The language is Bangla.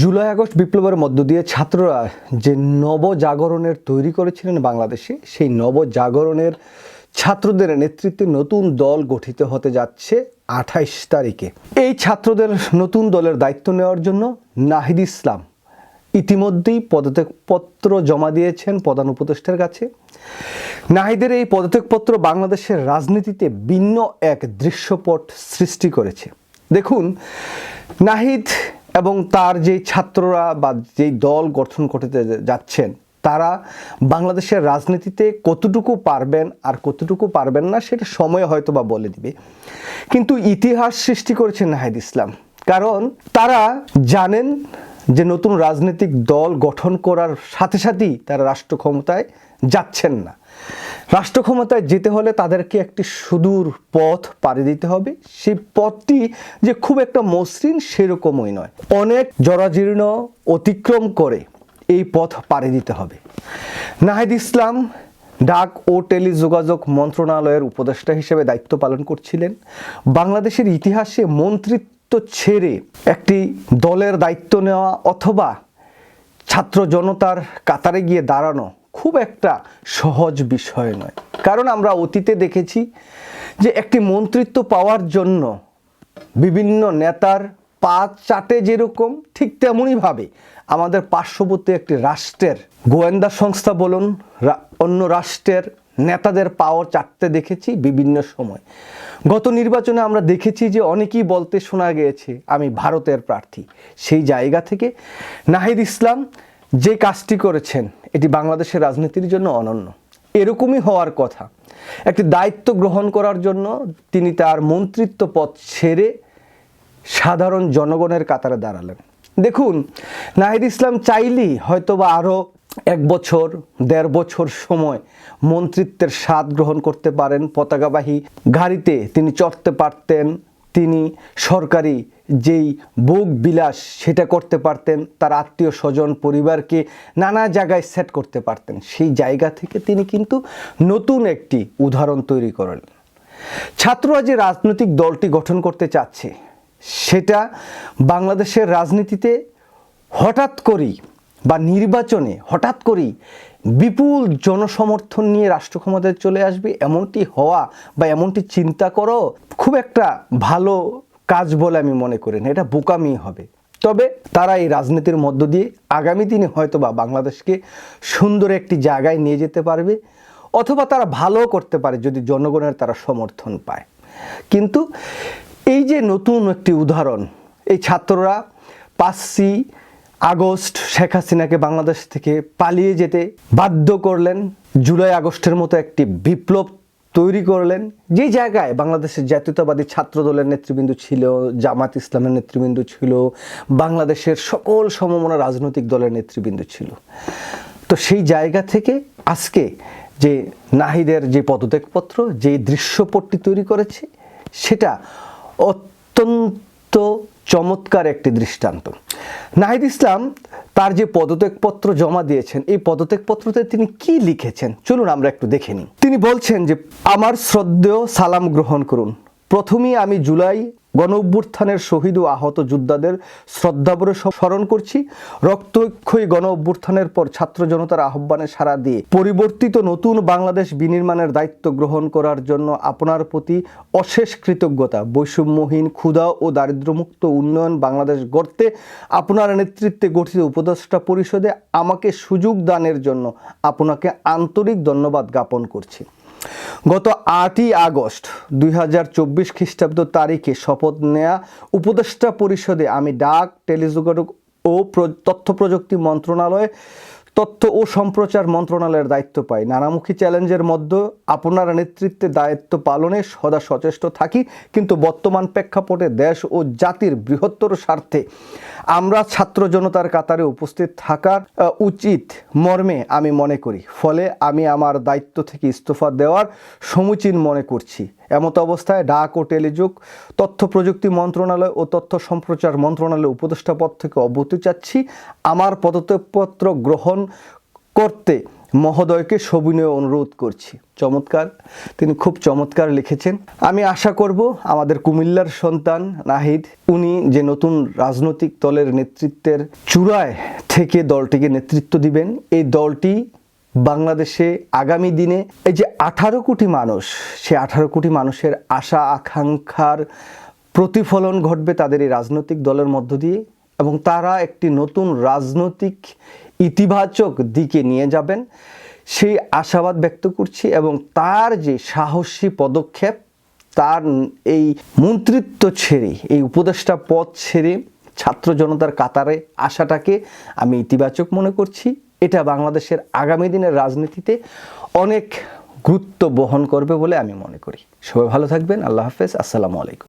জুলাই আগস্ট বিপ্লবের মধ্য দিয়ে ছাত্ররা যে নবজাগরণের তৈরি করেছিলেন বাংলাদেশে, সেই নবজাগরণের ছাত্রদের নেতৃত্বে নতুন দল গঠিত হতে যাচ্ছে আঠাইশ তারিখে। এই ছাত্রদের নতুন দলের দায়িত্ব নেওয়ার জন্য নাহিদ ইসলাম ইতিমধ্যেই পদত্যাগপত্র জমা দিয়েছেন প্রধান উপদেষ্টার কাছে। নাহিদের এই পদত্যাগপত্র বাংলাদেশের রাজনীতিতে ভিন্ন এক দৃশ্যপট সৃষ্টি করেছে। দেখুন, নাহিদ এবং তার যে ছাত্ররা বা যেই দল গঠন করতে যাচ্ছেন, তারা বাংলাদেশের রাজনীতিতে কতটুকু পারবেন আর কতটুকু পারবেন না সেটা সময় হয়তো বা বলে দিবে। কিন্তু ইতিহাস সৃষ্টি করেছেন নাহিদ ইসলাম। কারণ তারা জানেন যে নতুন রাজনৈতিক দল গঠন করার সাথে সাথেই তারা রাষ্ট্র ক্ষমতায় যাচ্ছেন না। রাষ্ট্র ক্ষমতায় যেতে হলে তাদেরকে একটি সুদূর পথ পাড়ি দিতে হবে। সেই পথটি যে খুব একটা মসৃণ সেরকমই নয়। অনেক জরাজীর্ণ অতিক্রম করে এই পথ পাড়ি দিতে হবে। নাহিদ ইসলাম ডাক ও টেলিযোগাযোগ মন্ত্রণালয়ের উপদেষ্টা হিসেবে দায়িত্ব পালন করছিলেন। বাংলাদেশের ইতিহাসে মন্ত্রিত্ব ছেড়ে একটি দলের দায়িত্ব নেওয়া অথবা ছাত্র জনতার কাতারে গিয়ে দাঁড়ানো খুব একটা সহজ বিষয় নয়। কারণ আমরা অতীতে দেখেছি যে একটি মন্ত্রিত্ব পাওয়ার জন্য বিভিন্ন নেতার পা চাটে যেরকম, ঠিক তেমনইভাবে আমাদের পার্শ্ববর্তী একটি রাষ্ট্রের গোয়েন্দা সংস্থা বলুন অন্য রাষ্ট্রের নেতাদের পাওয়ার চাটতে দেখেছি বিভিন্ন সময়। গত নির্বাচনে আমরা দেখেছি যে অনেকেই বলতে শোনা গিয়েছে, আমি ভারতের প্রার্থী। সেই জায়গা থেকে নাহিদ ইসলাম যে কাজটি করেছেন এটি বাংলাদেশের রাজনীতির জন্য অনন্য। এরকমই হওয়ার কথা। একটি দায়িত্ব গ্রহণ করার জন্য তিনি তার মন্ত্রিত্ব পদ ছেড়ে সাধারণ জনগণের কাতারে দাঁড়ালেন। দেখুন, নাহিদ ইসলাম চাইলেই হয়তো বা আরও এক বছর, দেড় বছর সময় মন্ত্রিত্বের স্বাদ গ্রহণ করতে পারেন। পতাকাবাহী গাড়িতে তিনি চড়তে পারতেন। তিনি সরকারি যেই ভোগ বিলাস সেটা করতে পারতেন, তার আত্মীয় স্বজন, পরিবারকে নানা জায়গায় সেট করতে পারতেন। সেই জায়গা থেকে তিনি কিন্তু নতুন একটি উদাহরণ তৈরি করেন ছাত্ররা যে রাজনৈতিক দলটি গঠন করতে চাচ্ছে, সেটা বাংলাদেশের রাজনীতিতে হঠাৎ করেই বা নির্বাচনে হঠাৎ করেই বিপুল জনসমর্থন নিয়ে রাষ্ট্র ক্ষমতায় চলে আসবে, এমনটি হওয়া বা এমনটি চিন্তা করো খুব একটা ভালো কাজ বলে আমি মনে করি না, এটা বোকামি হবে। তবে তারা এই রাজনীতির মধ্য দিয়ে আগামী দিনে হয়তো বা বাংলাদেশকে সুন্দর একটি জায়গায় নিয়ে যেতে পারবে, অথবা তারা ভালো করতে পারে যদি জনগণের তারা সমর্থন পায়। কিন্তু এই যে নতুন একটি উদাহরণ, এই ছাত্ররা পাঁচই আগস্ট শেখ হাসিনাকে বাংলাদেশ থেকে পালিয়ে যেতে বাধ্য করলেন, জুলাই আগস্টের মতো একটি বিপ্লব তৈরি করলেন যে জায়গায় বাংলাদেশের জাতীয়তাবাদী ছাত্র দলের নেতৃবৃন্দ ছিল, জামাত ইসলামের নেতৃবৃন্দ ছিল, বাংলাদেশের সকল সমমনা রাজনৈতিক দলের নেতৃবৃন্দ ছিল। তো সেই জায়গা থেকে আজকে যে নাহিদের যে পদত্যাগপত্র, যে দৃশ্যপটটি তৈরি করেছে, সেটা অত্যন্ত চমৎকার একটি দৃষ্টান্ত। নাহিদ ইসলাম তার যে পদত্যাগপত্র জমা দিয়েছেন, এই পদত্যাগপত্রতে তিনি কি লিখেছেন? চলুন আমরা একটু দেখে নিই। তিনি বলছেন যে, আমার শ্রদ্ধেয় সালাম গ্রহণ করুন। প্রথমেই আমি জুলাই গণ অভ্যুত্থানের শহীদ ও আহত যোদ্ধাদের শ্রদ্ধাভরে স্মরণ করছি। রক্তক্ষয়ী গণ অভ্যুত্থানের পর ছাত্র জনতার আহ্বানে সাড়া দিয়ে পরিবর্তিত নতুন বাংলাদেশ বিনির্মাণের দায়িত্ব গ্রহণ করার জন্য আপনার প্রতি অশেষ কৃতজ্ঞতা। বৈষম্যহীন, ক্ষুধা ও দারিদ্র্যমুক্ত উন্নয়ন বাংলাদেশ গড়তে আপনার নেতৃত্বে গঠিত উপদেষ্টা পরিষদে আমাকে সুযোগ দানের জন্য আপনাকে আন্তরিক ধন্যবাদ জ্ঞাপন করছি। গত আটই আগস্ট দুই হাজার চব্বিশ খ্রিস্টাব্দ তারিখে শপথ নেয়া উপদেষ্টা পরিষদে আমি ডাক, টেলিযোগাযোগ ও তথ্য প্রযুক্তি মন্ত্রণালয়ে, তথ্য ও সম্প্রচার মন্ত্রণালয়ের দায়িত্ব পাই। নানামুখী চ্যালেঞ্জের মধ্যে আপনার নেতৃত্বে দায়িত্ব পালনে সদা সচেষ্ট থাকি, কিন্তু বর্তমান প্রেক্ষাপটে দেশ ও জাতির বৃহত্তর স্বার্থে আমরা ছাত্র জনতার কাতারে উপস্থিত থাকার উচিত মর্মে আমি মনে করি। ফলে আমি আমার দায়িত্ব থেকে ইস্তফা দেওয়ার সমুচীন মনে করছি। এমত অবস্থায় ডাক ও টেলিযোগ, তথ্য প্রযুক্তি মন্ত্রণালয় ও তথ্য সম্প্রচার মন্ত্রণালয়ের উপদেষ্টা পদ থেকে অব্যাহতি চাচ্ছি। আমার পদত্যাগপত্র গ্রহণ করতে মহোদয়কে সবিনয় অনুরোধ করছি। চমৎকার, তিনি খুব চমৎকার লিখেছেন। আমি আশা করব আমাদের কুমিল্লার সন্তান নাহিদ, উনি যে নতুন রাজনৈতিক দলের নেতৃত্বের চূড়ায় থেকে দলটিকে নেতৃত্ব দিবেন, এই দলটি বাংলাদেশে আগামী দিনে এই যে আঠারো কোটি মানুষ, সে আঠারো কোটি মানুষের আশা, আকাঙ্ক্ষার প্রতিফলন ঘটবে তাদের এই রাজনৈতিক দলের মধ্য দিয়ে এবং তারা একটি নতুন রাজনৈতিক ইতিবাচক দিকে নিয়ে যাবেন। সেই আশাবাদ ব্যক্ত করছি এবং তার যে সাহসী পদক্ষেপ, তার এই মন্ত্রিত্ব ছেড়ে, এই উপদেষ্টা পদ ছেড়ে ছাত্র জনতার কাতারে আসাটাকে আমি ইতিবাচক মনে করছি। এটা বাংলাদেশের আগামী দিনের রাজনীতিতে অনেক গুরুত্ব বহন করবে বলে আমি মনে করি। সবাই ভালো থাকবেন। আল্লাহ হাফেজ। আসসালামু আলাইকুম।